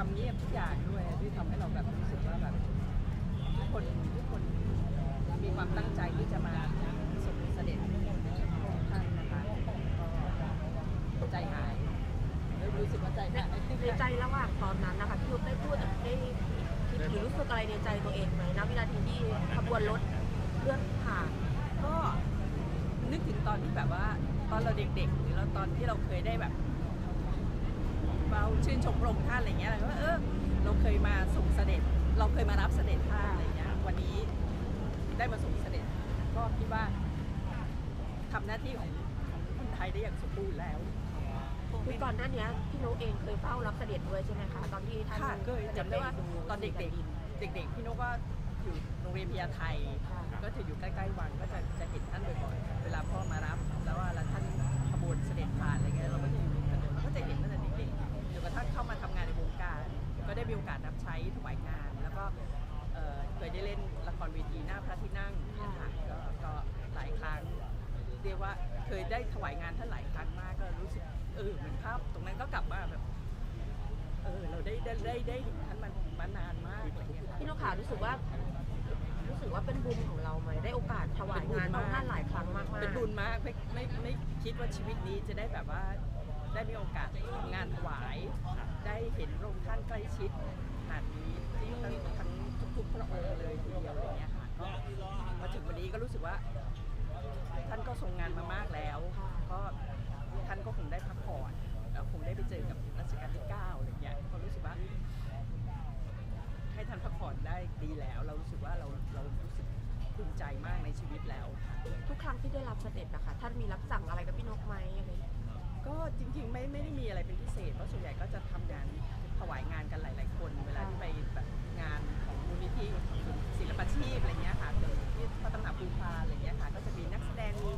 ความเงียบทุกอย่างด้วยที่ทำให้เราแบบรู้สึกว่าแบบทุกคนทุกคนมีความตั้งใจที่จะมาส่งเสด็จท่านนะคะก็ใจหายรู้สึกว่าใจหายในใจระหว่างตอนนั้นนะคะพี่นุ๊กได้พูดได้คิดหรือรู้สึกอะไรในใจตัวเองไหมณวินาทีที่ขบวนรถเลื่อนผ่านก็นึกถึงตอนที่แบบว่า ตอนเราเด็กๆ หรือเราตอนที่เราเคยได้แบบ เราชื่นชมพระองค์ท่านอะไรเงี้ยเราก็เออเราเคยมาส่งเสด็จ เราเคยมารับเสด็จท่านอะไรเงี้ยวันนี้ได้มาส่งเสด็จ ก็คิดว่าทำหน้าที่ของของคนไทยได้อย่างสมบูรณ์แล้วคือก่อนหน้านี้พี่นุ๊กเองเคยเฝ้ารับเสด็จด้วยใช่ไหมคะตอนที่ท่านค่ะเคยจำได้ว่าเสปตอนเด็กๆเด็ก ๆ พี่นกก็อยู่โรงเรียนพญาไทค่ะก็จะอยู่ใกล้ๆวังก็จะจะเห็นท่านบ่อยๆเวลาพ่อมารับแล้วว่า ถวายงาน แล้วก็เอ่อเคยได้เล่นละครเวทีหน้าพระที่นั่งเนี่ยค่ะก็ก็หลายครั้ง เรียกว่าเคยได้ถวายงานท่านหลายครั้งมากก็รู้สึกเออเหมือนภาพตรงนั้นก็กลับมาแบบเออเราได้ได้ได้ได้เห็นท่านมันมานานมากอะไรเงี้ยค่ะ พี่นกขารู้สึกว่า รู้สึกว่าเป็นบุญของเราไหมได้โอกาสถวายงานพระองค์ท่านหลายครั้งมากๆ เป็นบุญมากไม่ไม่ไม่คิดว่าชีวิตนี้จะได้แบบว่าได้มีโอกาสทำงาน เห็นพระองค์ท่านใกล้ชิดขนาดนี้ทั้งทั้งทุกๆพระองค์เลยทีเดียวอะไรเงี้ยค่ะก็มาถึงวันนี้ก็รู้สึกว่า ท่านก็ทรงงานมามากแล้วก็ท่านก็คงได้พักผ่อนแล้วคงได้ไปเจอกับรัชกาลที่เก้าอะไรเงี้ยก็รู้สึกว่าให้ท่านพักผ่อนได้ดีแล้ว เรารู้สึกว่าเราเรารู้สึกภูมิใจมากในชีวิตแล้ว ทุกครั้งที่ได้รับเสด็จนะคะท่านมีรับสั่งอะไรกับพี่นกไหมอะไร จริงๆ ไม่ไม่ได้มีอะไรเป็นพิเศษเพราะส่วนใหญ่ก็จะทำงานถวายงานกันหลาย ๆ คน เวลาที่ไปแบบงานของมูลนิธิศิลปาชีพอะไรเงี้ยค่ะหรือที่พระตำหนักภูพาอะไรเงี้ยค่ะก็จะมีนักแสดงมี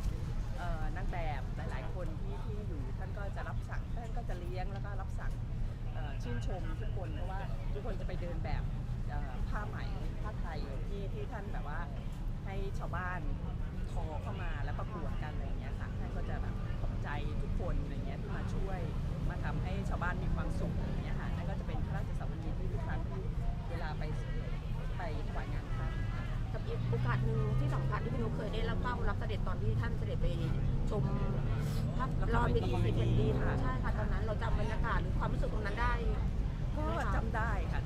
เอ่อนางแบบหลาย ๆ คนที่ที่อยู่ท่านก็จะรับสั่งท่านก็จะเลี้ยงแล้วก็รับสั่งเอ่อชื่นชมทุกคนเพราะว่าทุกคนจะไปเดินแบบเอ่อผ้าไหมผ้าไทยที่ที่ท่านแบบว่าให้ชาวบ้านทอเข้ามาแล้วประกวดกันอะไรเงี้ย มาทำให้ชาวบ้านมีความสุขอะไรเงี้ยค่ะนั่นก็จะเป็นพระราชสวนีที่ทุกครั้งที่เวลาไปไปถวายงานท่านกับอีกโอกาสหนึ่งที่สำคัญที่พี่นุกเคยได้รับเฝ้ารับเสด็จตอนที่ท่านเสด็จไปชมพระรอบพิธีแผ่นดินใช่ค่ะตอนนั้นเราจำบรรยากาศหรือความรู้สึกตรงนั้นได้ก็จำได้ค่ะ